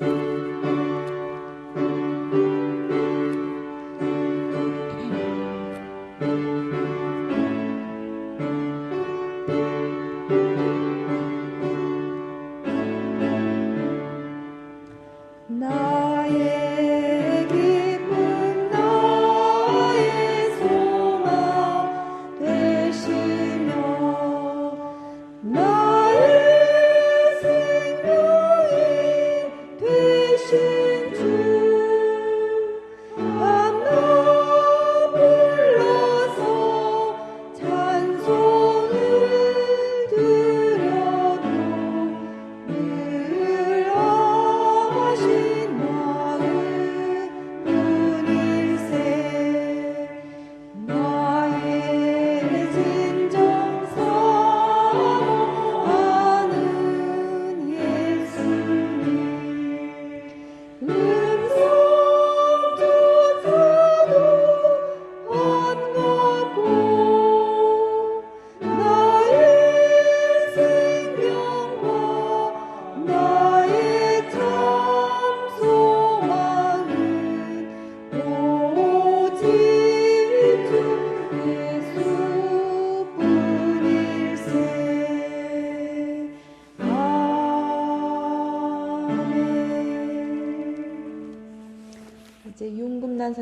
나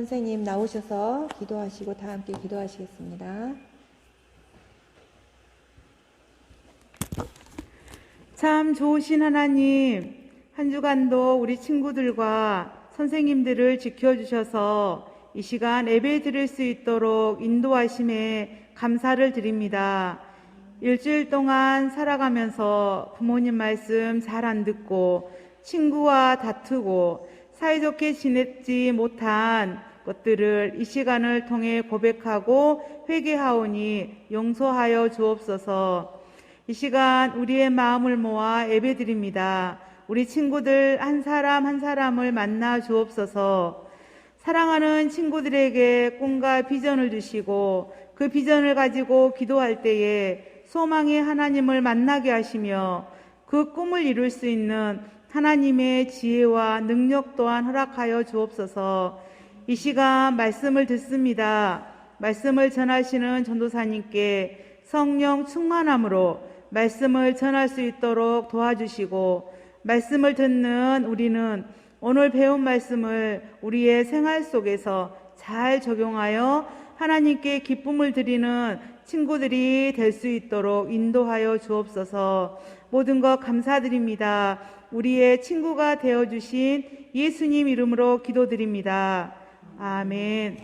선생님 나오셔서 기도하시고 다 함께 기도하시겠습니다. 참 좋으신 하나님, 한 주간도 우리 친구들과 선생님들을 지켜주셔서 이 시간 예배 드릴 수 있도록 인도하심에 감사를 드립니다. 일주일 동안 살아가면서 부모님 말씀 잘 안 듣고 친구와 다투고 사이좋게 지냈지 못한 것들을 이 시간을 통해 고백하고 회개하오니 용서하여 주옵소서. 이 시간 우리의 마음을 모아 예배드립니다. 우리 친구들 한 사람 한 사람을 만나 주옵소서. 사랑하는 친구들에게 꿈과 비전을 주시고 그 비전을 가지고 기도할 때에 소망의 하나님을 만나게 하시며 그 꿈을 이룰 수 있는 하나님의 지혜와 능력 또한 허락하여 주옵소서. 이 시간 말씀을 듣습니다. 말씀을 전하시는 전도사님께 성령 충만함으로 말씀을 전할 수 있도록 도와주시고 말씀을 듣는 우리는 오늘 배운 말씀을 우리의 생활 속에서 잘 적용하여 하나님께 기쁨을 드리는 친구들이 될 수 있도록 인도하여 주옵소서 모든 것 감사드립니다. 우리의 친구가 되어 주신 예수님 이름으로 기도드립니다. 아멘.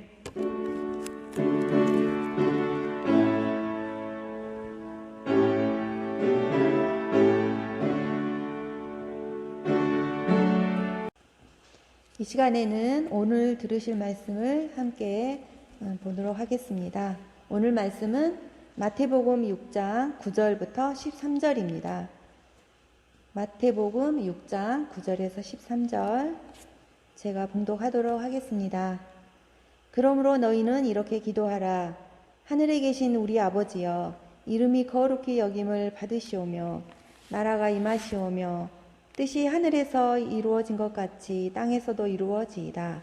이 시간에는 오늘 들으실 말씀을 함께 어, 보도록 하겠습니다. 오늘 말씀은 마태복음 6장 9절부터 13절입니다. 마태복음 6장 9절에서 13절 제가 봉독하도록 하겠습니다. 그러므로 너희는 이렇게 기도하라. 하늘에 계신 우리 아버지여, 이름이 거룩히 여김을 받으시오며, 나라가 임하시오며, 뜻이 하늘에서 이루어진 것 같이 땅에서도 이루어지이다.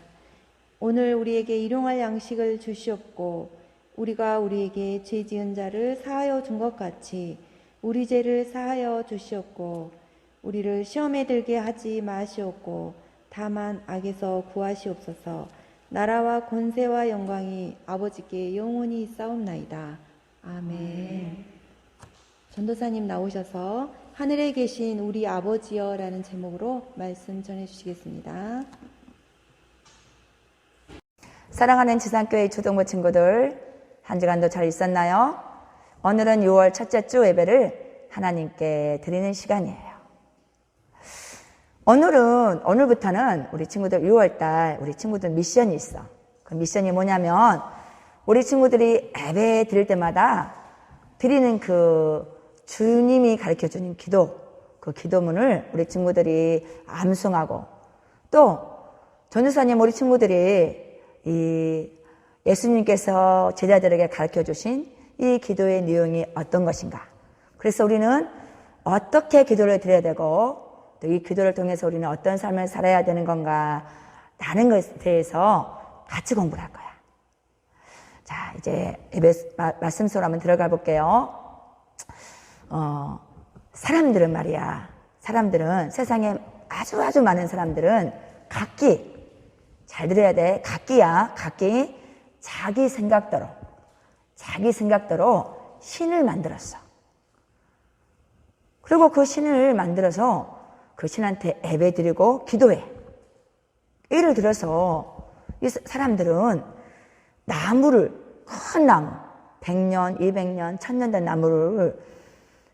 오늘 우리에게 일용할 양식을 주시옵고, 우리가 우리에게 죄 지은 자를 사하여 준 것 같이 우리 죄를 사하여 주시옵고, 우리를 시험에 들게 하지 마시옵고, 다만 악에서 구하시옵소서. 나라와 권세와 영광이 아버지께 영원히 싸움나이다. 아멘. 전도사님 나오셔서 하늘에 계신 우리 아버지여라는 제목으로 말씀 전해 주시겠습니다. 사랑하는 지상교회 초등부 친구들, 한 주간도 잘 있었나요? 오늘은 6월 첫째 주 예배를 하나님께 드리는 시간이에요. 오늘은, 오늘부터는 우리 친구들 6월달 우리 친구들 미션이 있어. 그 미션이 뭐냐면, 우리 친구들이 예배 드릴 때마다 드리는 그 주님이 가르쳐 주는 기도, 그 기도문을 우리 친구들이 암송하고 또 전도사님 우리 친구들이 이 예수님께서 제자들에게 가르쳐 주신 이 기도의 내용이 어떤 것인가. 그래서 우리는 어떻게 기도를 드려야 되고 또 이 기도를 통해서 우리는 어떤 삶을 살아야 되는 건가. 라는 것에 대해서 같이 공부를 할 거야. 자, 이제 예배 마- 말씀 속으로 한번 들어가 볼게요. 어, 사람들은 말이야. 사람들은 세상에 아주 아주 많은 사람들은 각기 잘 들어야 돼. 각기야. 각기 자기 생각대로 자기 생각대로 신을 만들었어. 그리고 그 신을 만들어서 그 신한테 예배 드리고 기도해. 예를 들어서 이 사람들은 나무를 큰 나무 100년, 200년, 1000년 된 나무를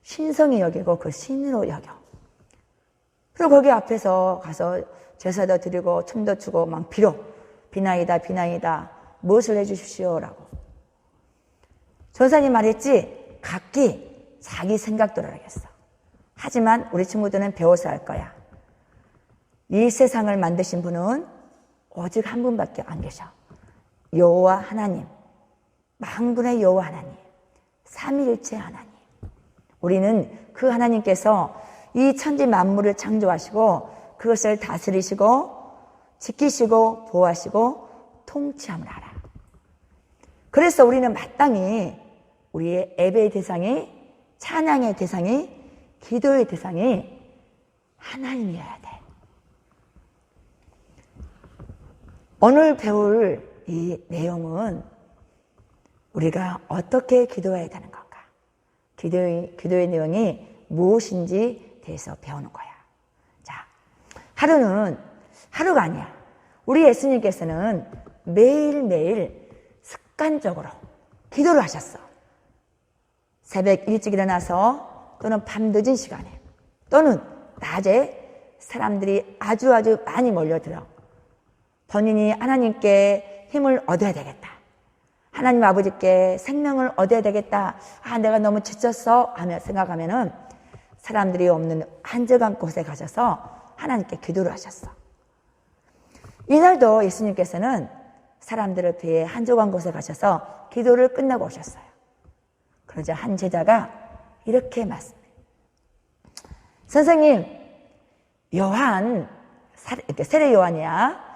신성히 여기고 그 신으로 여겨. 그리고 거기 앞에서 가서 제사도 드리고 춤도 추고 막 빌어. 비나이다, 비나이다. 무엇을 해주십시오라고. 전사님 말했지? 각기 자기 생각대로 하겠어. 하지만 우리 친구들은 배워서 할 거야. 이 세상을 만드신 분은 오직 한 분밖에 안 계셔. 여호와 하나님. 망군의 여호와 하나님. 삼위일체 하나님. 우리는 그 하나님께서 이 천지 만물을 창조하시고 그것을 다스리시고 지키시고 보호하시고 통치함을 알아. 그래서 우리는 마땅히 우리의 예배의 대상이 찬양의 대상이 기도의 대상이 하나님이어야 돼. 오늘 배울 이 내용은 우리가 어떻게 기도해야 되는 건가? 기도의, 기도의 내용이 무엇인지 대해서 배우는 거야. 자, 하루는 하루가 아니야. 우리 예수님께서는 매일매일 습관적으로 기도를 하셨어. 새벽 일찍 일어나서 또는 밤 늦은 시간에 또는 낮에 사람들이 아주 아주 많이 몰려들어. 본인이 하나님께 힘을 얻어야 되겠다. 하나님 아버지께 생명을 얻어야 되겠다. 아, 내가 너무 지쳤어. 하며 생각하면은 사람들이 없는 한적한 곳에 가셔서 하나님께 기도를 하셨어. 이날도 예수님께서는 사람들을 피해 한적한 곳에 가셔서 기도를 끝내고 오셨어요. 그러자 한 제자가 이렇게 말씀해요. 선생님, 요한, 세례 요한이야.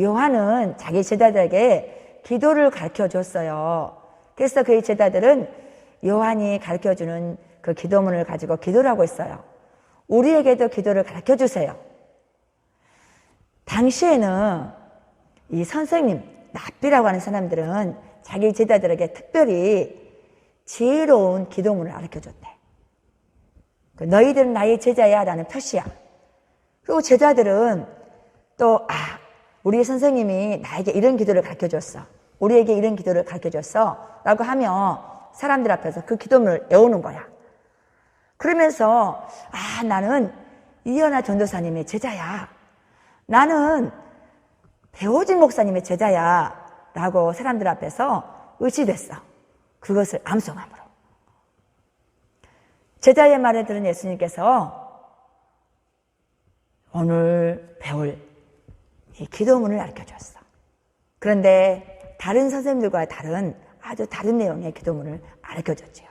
요한은 자기 제자들에게 기도를 가르쳐 줬어요. 그래서 그의 제자들은 요한이 가르쳐 주는 그 기도문을 가지고 기도를 하고 있어요. 우리에게도 기도를 가르쳐 주세요. 당시에는 이 선생님, 납비라고 하는 사람들은 자기 제자들에게 특별히 지혜로운 기도문을 가르쳐 줬대. 그 너희들은 나의 제자야 라는 표시야. 그리고 제자들은 또, 아, 우리 선생님이 나에게 이런 기도를 가르쳐 줬어. 우리에게 이런 기도를 가르쳐 줬어. 라고 하면 사람들 앞에서 그 기도문을 외우는 거야. 그러면서, 아, 나는 이현아 전도사님의 제자야. 나는 배호진 목사님의 제자야. 라고 사람들 앞에서 의지됐어. 그것을 암송함으로. 제자의 말을 들은 예수님께서 오늘 배울 이 기도문을 알려 줬어. 그런데 다른 선생님들과 다른 아주 다른 내용의 기도문을 알려 줬지요.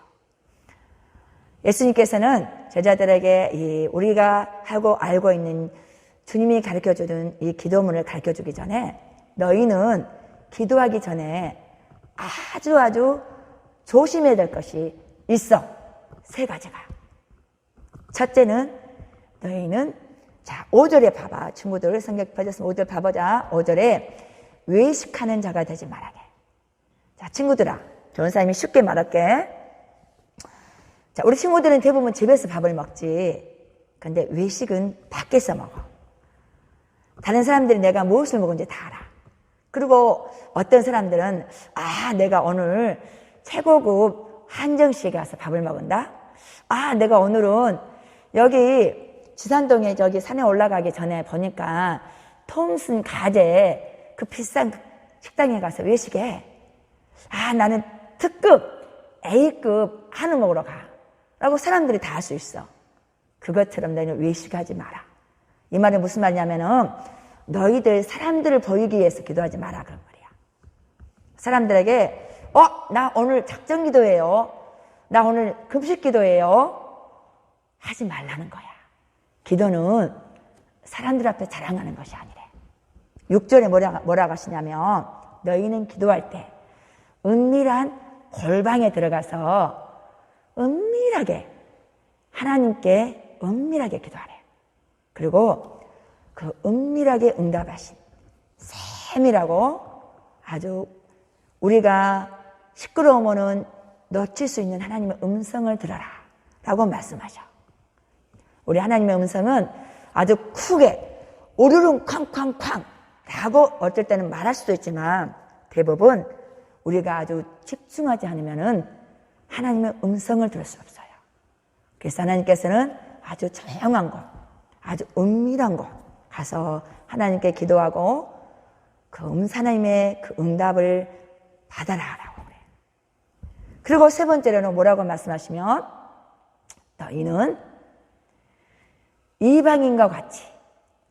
예수님께서는 제자들에게 이 우리가 하고 알고 있는 주님이 가르쳐 주는 이 기도문을 가르쳐 주기 전에 너희는 기도하기 전에 아주 아주 조심해야 될 것이 있어. 세 가지가. 첫째는 너희는 자, 5절에 봐봐. 친구들 성경 펴졌으면 5절 봐보자. 5절에 외식하는 자가 되지 말아게. 자, 친구들아. 전사님이 쉽게 말할게. 자, 우리 친구들은 대부분 집에서 밥을 먹지. 근데 외식은 밖에서 먹어. 다른 사람들이 내가 무엇을 먹은지 다 알아. 그리고 어떤 사람들은, 아, 내가 오늘 최고급 한정식에 가서 밥을 먹은다? 아, 내가 오늘은 여기 지산동에 저기 산에 올라가기 전에 보니까 톰슨 가재 그 비싼 식당에 가서 외식해. 아, 나는 특급, A급 한우 먹으러 가. 라고 사람들이 다 할 수 있어. 그것처럼 너희는 외식하지 마라. 이 말이 무슨 말이냐면은 너희들 사람들을 보이기 위해서 기도하지 마라 그런 말이야. 사람들에게 어, 나 오늘 작정 기도해요. 나 오늘 금식 기도해요. 하지 말라는 거야. 기도는 사람들 앞에 자랑하는 것이 아니래. 6절에 뭐라, 뭐라고 하시냐면 너희는 기도할 때 은밀한 골방에 들어가서 은밀하게 하나님께 은밀하게 기도하래. 그리고 그 은밀하게 응답하신 샘이라고 아주 우리가 시끄러우면은 놓칠 수 있는 하나님의 음성을 들어라. 라고 말씀하셔. 우리 하나님의 음성은 아주 크게 오르릉 쾅쾅쾅 라고 어떨 때는 말할 수도 있지만 대부분 우리가 아주 집중하지 않으면은 하나님의 음성을 들을 수 없어요. 그래서 하나님께서는 아주 조용한 곳, 아주 은밀한 곳 가서 하나님께 기도하고 그 음, 하나님의 그 응답을 그래. 그리고 세 번째로는 뭐라고 말씀하시면 너희는 이방인과 같이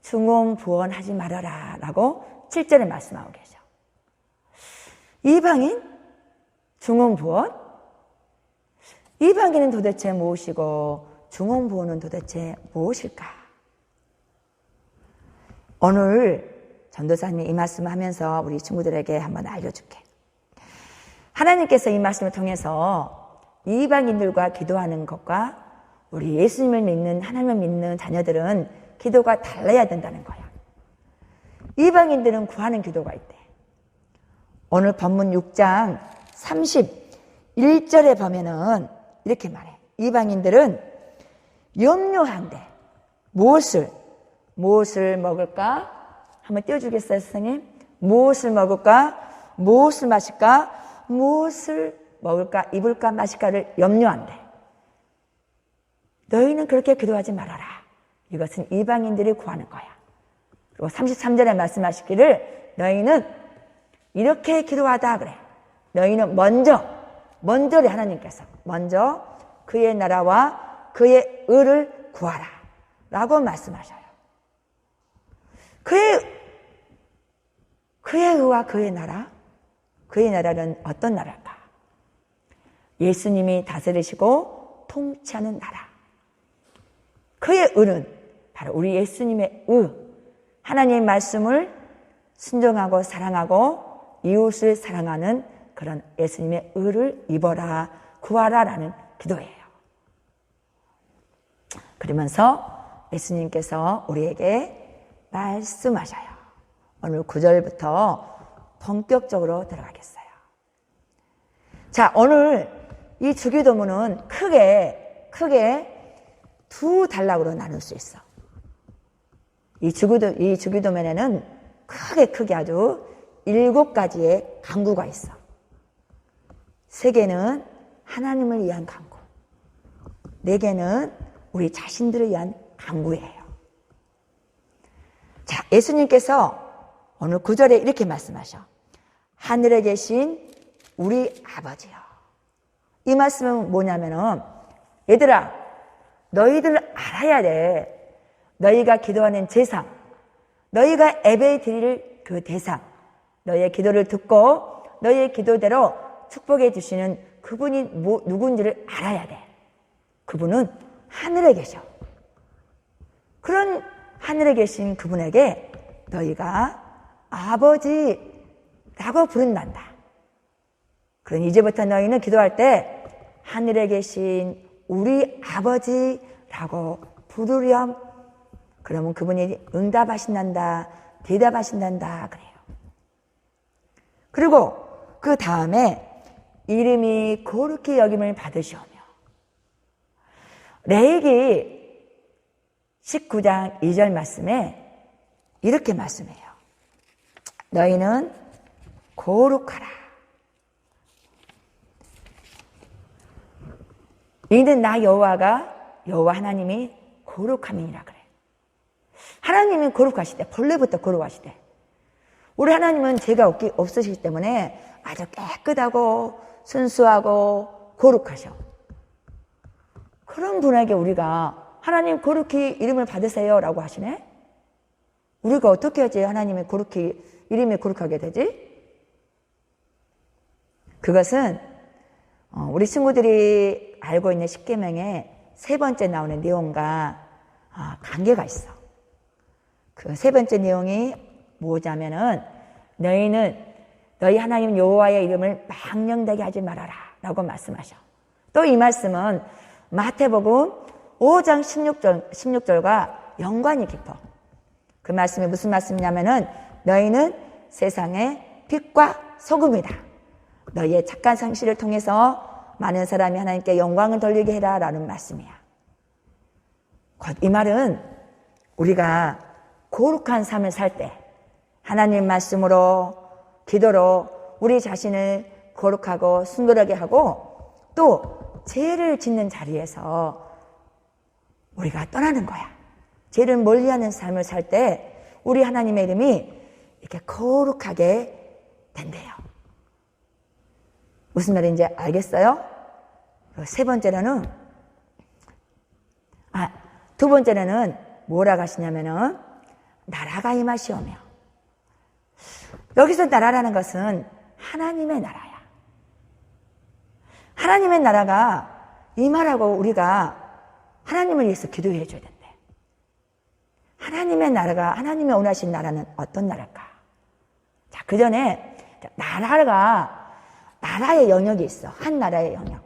중언부언하지 말아라 라고 7절에 말씀하고 계셔. 이방인? 중언부언? 이방인은 도대체 무엇이고 중언부언은 도대체 무엇일까? 오늘 전도사님이 이 말씀을 하면서 우리 친구들에게 한번 알려줄게. 하나님께서 이 말씀을 통해서 이방인들과 기도하는 것과 우리 예수님을 믿는 하나님을 믿는 자녀들은 기도가 달라야 된다는 거야. 이방인들은 구하는 기도가 있대. 오늘 본문 6장 31절에 보면은 이렇게 말해. 이방인들은 염려한대. 무엇을, 무엇을 먹을까? 한번 띄워주겠어요, 선생님? 무엇을 먹을까? 무엇을 마실까? 무엇을 먹을까? 입을까? 마실까를 염려한대. 너희는 그렇게 기도하지 말아라. 이것은 이방인들이 구하는 거야. 그리고 33절에 말씀하시기를 너희는 이렇게 기도하다 그래. 너희는 먼저, 먼저래 하나님께서. 먼저 그의 나라와 그의 의를 구하라. 라고 말씀하셔요. 그의, 그의 의와 그의 나라? 그의 나라는 어떤 나라일까? 예수님이 다스리시고 통치하는 나라. 그의 의는 바로 우리 예수님의 의. 하나님의 말씀을 순종하고 사랑하고 이웃을 사랑하는 그런 예수님의 의를 입어라, 구하라 라는 기도예요. 그러면서 예수님께서 우리에게 말씀하셔요. 오늘 9절부터 본격적으로 들어가겠어요. 자, 오늘 이 주기도문은 크게, 크게 두 단락으로 나눌 수 있어. 이 주기도, 이 주기도문에는 크게 크게 아주 일곱 가지의 강구가 있어. 세 개는 하나님을 위한 강구. 네 개는 우리 자신들을 위한 강구예요. 자, 예수님께서 오늘 구절에 이렇게 말씀하셔. 하늘에 계신 우리 아버지요. 이 말씀은 뭐냐면은, 얘들아, 너희들 알아야 돼. 너희가 기도하는 재상, 너희가 예배 드릴 그 대상, 너희의 기도를 듣고 너희의 기도대로 축복해 주시는 그분이 뭐, 누군지를 알아야 돼. 그분은 하늘에 계셔. 그런 하늘에 계신 그분에게 너희가 아버지 라고 부른단다. 그럼 이제부터 너희는 기도할 때 하늘에 계신 우리 아버지라고 부르렴 그러면 그분이 응답하신단다, 대답하신단다, 그래요. 그리고 그 다음에 이름이 거룩히 여김을 받으시오며 레이기 19장 2절 말씀에 이렇게 말씀해요. 너희는 거룩하라. 이는 나 여호와가 여호와 하나님이 거룩함이니라 그래. 하나님이 거룩하시대. 본래부터 거룩하시대. 우리 하나님은 죄가 없기, 없으시기 때문에 아주 깨끗하고 순수하고 거룩하셔. 그런 분에게 우리가 하나님 거룩히 이름을 받으세요 라고 하시네? 우리가 어떻게 해야지 하나님의 거룩히, 이름이 거룩하게 되지? 그것은 어, 우리 친구들이 알고 있는 십계명의 세 번째 나오는 내용과 아, 관계가 있어. 그 세 번째 내용이 뭐냐면은 너희는 너희 하나님 여호와의 이름을 망령되게 하지 말아라라고 말씀하셔. 또 이 말씀은 마태복음 5장 16절 16절과 연관이 깊어. 그 말씀이 무슨 말씀이냐면은 너희는 세상의 빛과 소금이다. 너희의 착한 상실을 통해서 많은 사람이 하나님께 영광을 돌리게 해라 라는 말씀이야. 곧이 말은 우리가 거룩한 삶을 살 때 하나님 말씀으로 기도로 우리 자신을 거룩하고 순결하게 하고 또 죄를 짓는 자리에서 우리가 떠나는 거야. 죄를 멀리하는 삶을 살 때 우리 하나님의 이름이 이렇게 거룩하게 된대요. 무슨 말인지 알겠어요? 세 번째로는 아, 두 번째로는 뭐라고 하시냐면은 나라가 임하시오며 여기서 나라라는 것은 하나님의 나라야. 하나님의 나라가 임하라고 우리가 하나님을 위해서 기도해 줘야 된대. 하나님의 나라가 하나님의 원하신 나라는 어떤 나라일까? 자, 그 전에 나라가 나라의 영역이 있어. 한 나라의 영역.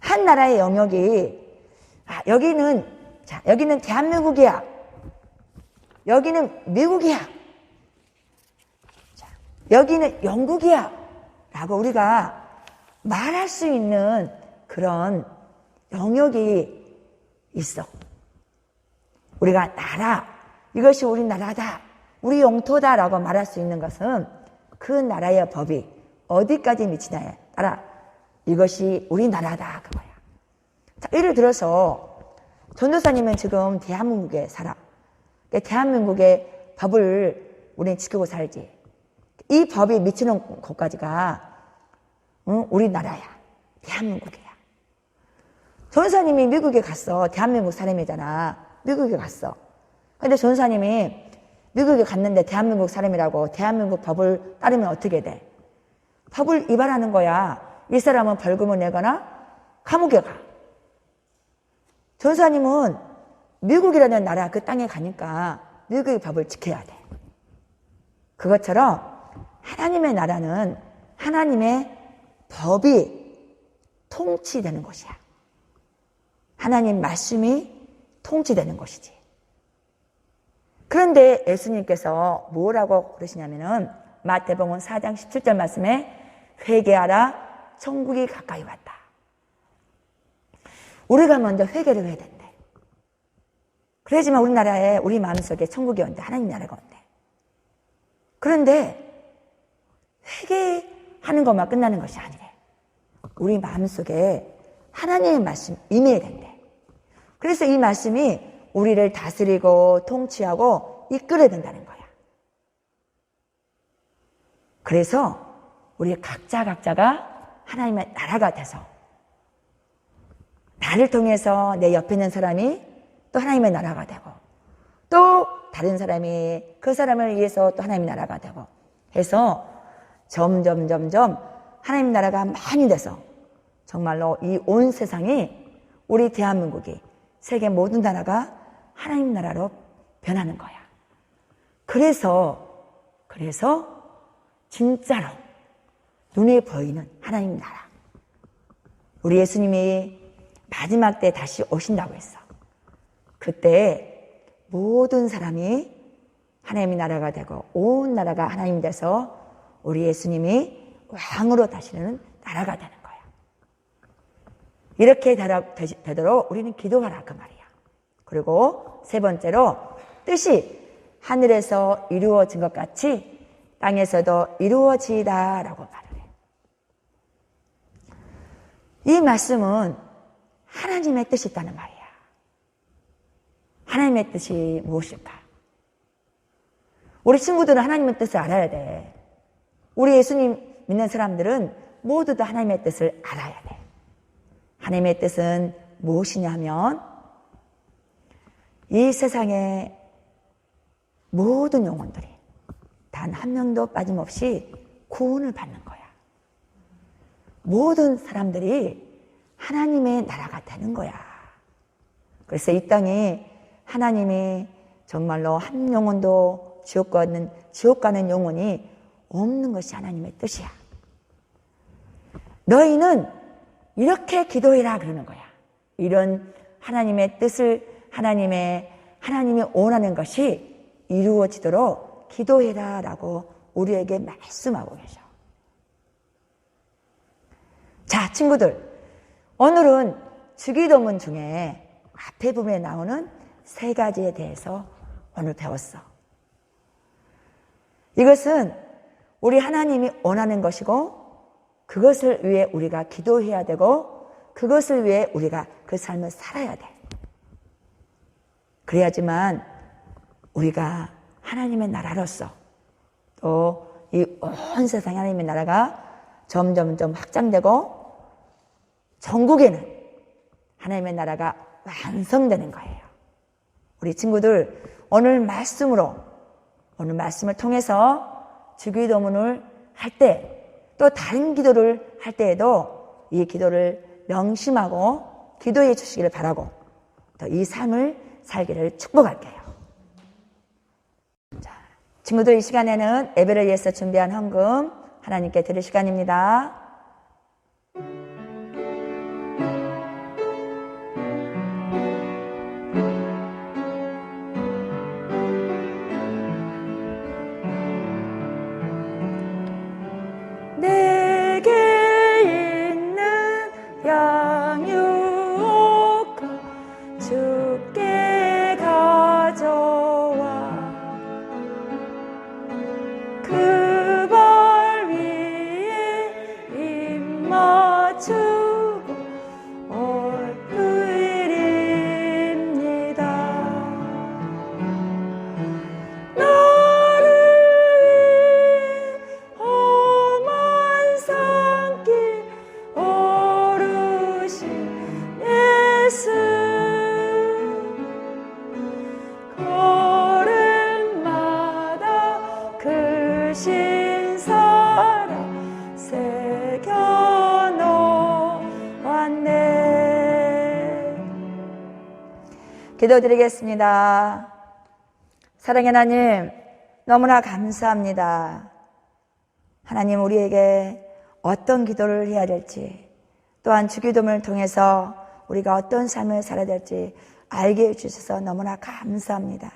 한 나라의 영역이 아, 여기는 자, 여기는 대한민국이야. 여기는 미국이야. 자, 여기는 영국이야. 라고 우리가 말할 수 있는 그런 영역이 있어. 우리가 나라, 이것이 우리 나라다, 우리 영토다라고 말할 수 있는 것은 그 나라의 법이 어디까지 미치냐에 따라 이것이 우리 나라다 그거야. 자, 예를 들어서 전도사님은 지금 대한민국에 살아. 그러니까 대한민국의 법을 우리는 지키고 살지. 이 법이 미치는 곳까지가 응? 우리나라야. 대한민국이야. 전사님이 미국에 갔어. 대한민국 사람이잖아. 미국에 갔어. 근데 전사님이 미국에 갔는데 대한민국 사람이라고 대한민국 법을 따르면 어떻게 돼? 법을 위반하는 거야. 이 사람은 벌금을 내거나 감옥에 가. 전사님은 미국이라는 나라 그 땅에 가니까 미국의 법을 지켜야 돼. 그것처럼 하나님의 나라는 하나님의 법이 통치되는 곳이야. 하나님 말씀이 통치되는 것이지. 그런데 예수님께서 뭐라고 그러시냐면은 마태복음 4장 17절 말씀에 회개하라 천국이 가까이 왔다. 우리가 먼저 회개를 해야 된대. 그래야지만 우리나라에 우리 마음속에 천국이 온대. 하나님 나라가 온대. 그런데 회개하는 것만 끝나는 것이 아니래. 우리 마음속에 하나님의 말씀 임해야 된대. 그래서 이 말씀이 우리를 다스리고 통치하고 이끌어야 된다는 거야. 그래서 우리 각자 각자가 하나님의 나라가 돼서 나를 통해서 내 옆에 있는 사람이 또 하나님의 나라가 되고 또 다른 사람이 그 사람을 위해서 또 하나님의 나라가 되고 해서 점점 점점 하나님 나라가 많이 돼서 정말로 이 온 세상이 우리 대한민국이 세계 모든 나라가 하나님 나라로 변하는 거야. 그래서 그래서 진짜로 눈에 보이는 하나님 나라. 우리 예수님이 마지막 때 다시 오신다고 했어. 그때 모든 사람이 하나님의 나라가 되고 온 나라가 하나님 돼서 우리 예수님이 왕으로 다시는 나라가 되는 거야. 이렇게 되도록 우리는 기도하라 그 말이야. 그리고 세 번째로 뜻이 하늘에서 이루어진 것 같이 땅에서도 이루어지다라고 말을 해. 이 말씀은 하나님의 뜻이 있다는 말이야. 하나님의 뜻이 무엇일까? 우리 친구들은 하나님의 뜻을 알아야 돼. 우리 예수님 믿는 사람들은 모두 다 하나님의 뜻을 알아야 돼. 하나님의 뜻은 무엇이냐 하면 이 세상의 모든 영혼들이 단 한 명도 빠짐없이 구원을 받는 거야. 모든 사람들이 하나님의 나라가 되는 거야. 그래서 이 땅에 하나님이 정말로 한 영혼도 지옥 가는, 지옥 가는 영혼이 없는 것이 하나님의 뜻이야. 너희는 이렇게 기도해라 그러는 거야. 이런 하나님의 뜻을 하나님의 하나님이 원하는 것이 이루어지도록 기도해라라고 우리에게 말씀하고 계셔. 자, 친구들. 오늘은 주기도문 중에 앞에 부분에 나오는 세 가지에 대해서 오늘 배웠어. 이것은 우리 하나님이 원하는 것이고 그것을 위해 우리가 기도해야 되고 그것을 위해 우리가 그 삶을 살아야 돼. 그래야지만 우리가 하나님의 나라로서 또 이 온 세상 하나님의 나라가 점점점 확장되고 전국에는 하나님의 나라가 완성되는 거예요. 우리 친구들 오늘 말씀으로 오늘 말씀을 통해서 주기도문을 할 때 또 다른 기도를 할 때에도 이 기도를 명심하고 기도해 주시기를 바라고 또 이 삶을 살기를 축복할게요. 자, 친구들 이 시간에는 예배를 위해서 준비한 헌금 하나님께 드릴 시간입니다. 기도드리겠습니다. 사랑의 하나님, 너무나 감사합니다. 하나님, 우리에게 어떤 기도를 해야 될지, 또한 주기도문을 통해서 우리가 어떤 삶을 살아야 될지 알게 해주셔서 너무나 감사합니다.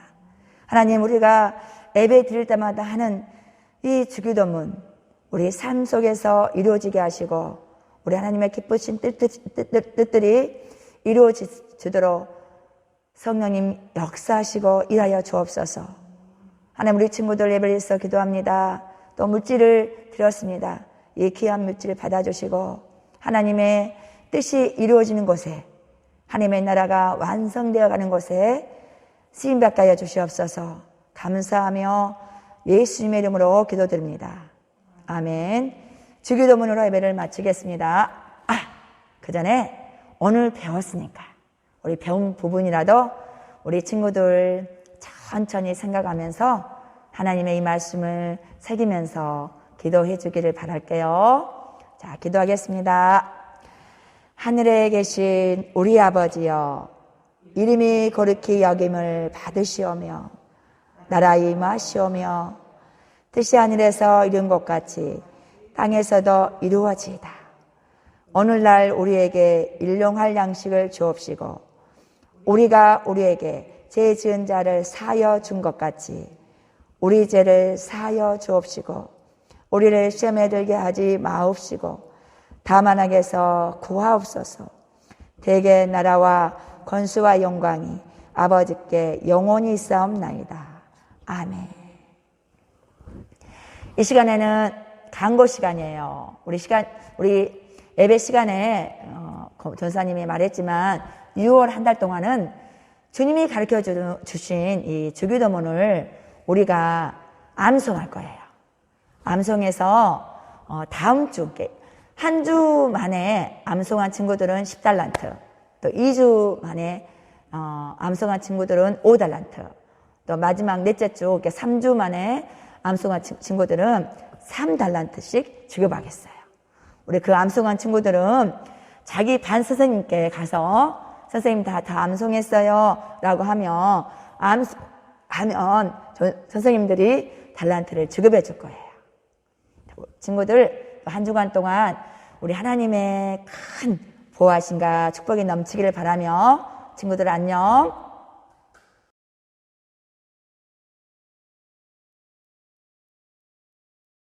하나님, 우리가 예배 드릴 때마다 하는 이 주기도문, 우리 삶 속에서 이루어지게 하시고, 우리 하나님의 기쁘신 뜻, 들이 이루어지도록 성령님 역사하시고 일하여 주옵소서. 하나님 우리 친구들 예배를 위해서 기도합니다. 또 물질을 드렸습니다. 이 귀한 물질을 받아주시고 하나님의 뜻이 이루어지는 곳에 하나님의 나라가 완성되어 가는 곳에 쓰임받게 하여 주시옵소서. 감사하며 예수님의 이름으로 기도드립니다. 아멘. 주기도문으로 예배를 마치겠습니다. 아, 그 전에 오늘 배웠으니까 우리 배운 부분이라도 우리 친구들 천천히 생각하면서 하나님의 이 말씀을 새기면서 기도해 주기를 바랄게요. 자, 기도하겠습니다. 하늘에 계신 우리 아버지여, 이름이 거룩히 여김을 받으시오며, 나라 임하시오며, 뜻이 하늘에서 이룬 것 같이 땅에서도 이루어지이다. 오늘날 우리에게 일용할 양식을 주옵시고, 우리가 우리에게 죄 지은 자를 사여 준 것 같이 우리 죄를 사여 주옵시고 우리를 시험에 들게 하지 마옵시고 다만 악에서 구하옵소서 대개 나라와 권수와 영광이 아버지께 영원히 있사옵나이다. 아멘. 이 시간에는 강고 시간이에요. 우리 시간, 우리 예배 시간에 어, 전사님이 말했지만 6월 한 달 동안은 주님이 가르쳐 주- 주신 이 주기도문을 우리가 암송할 거예요. 암송해서 어, 다음 주, 한 주 만에 암송한 친구들은 10달란트, 또 2주 만에 어, 암송한 친구들은 5달란트, 또 마지막 넷째 주, 이렇게 3주 만에 암송한 친- 친구들은 3달란트씩 지급하겠어요. 우리 그 암송한 친구들은 자기 반 선생님께 가서 선생님 다, 다 암송했어요. 라고 하면, 암, 하면 저- 선생님들이 달란트를 지급해 줄 거예요. 친구들 한 주간 동안 우리 하나님의 큰 보호하심과 축복이 넘치기를 바라며 친구들 안녕.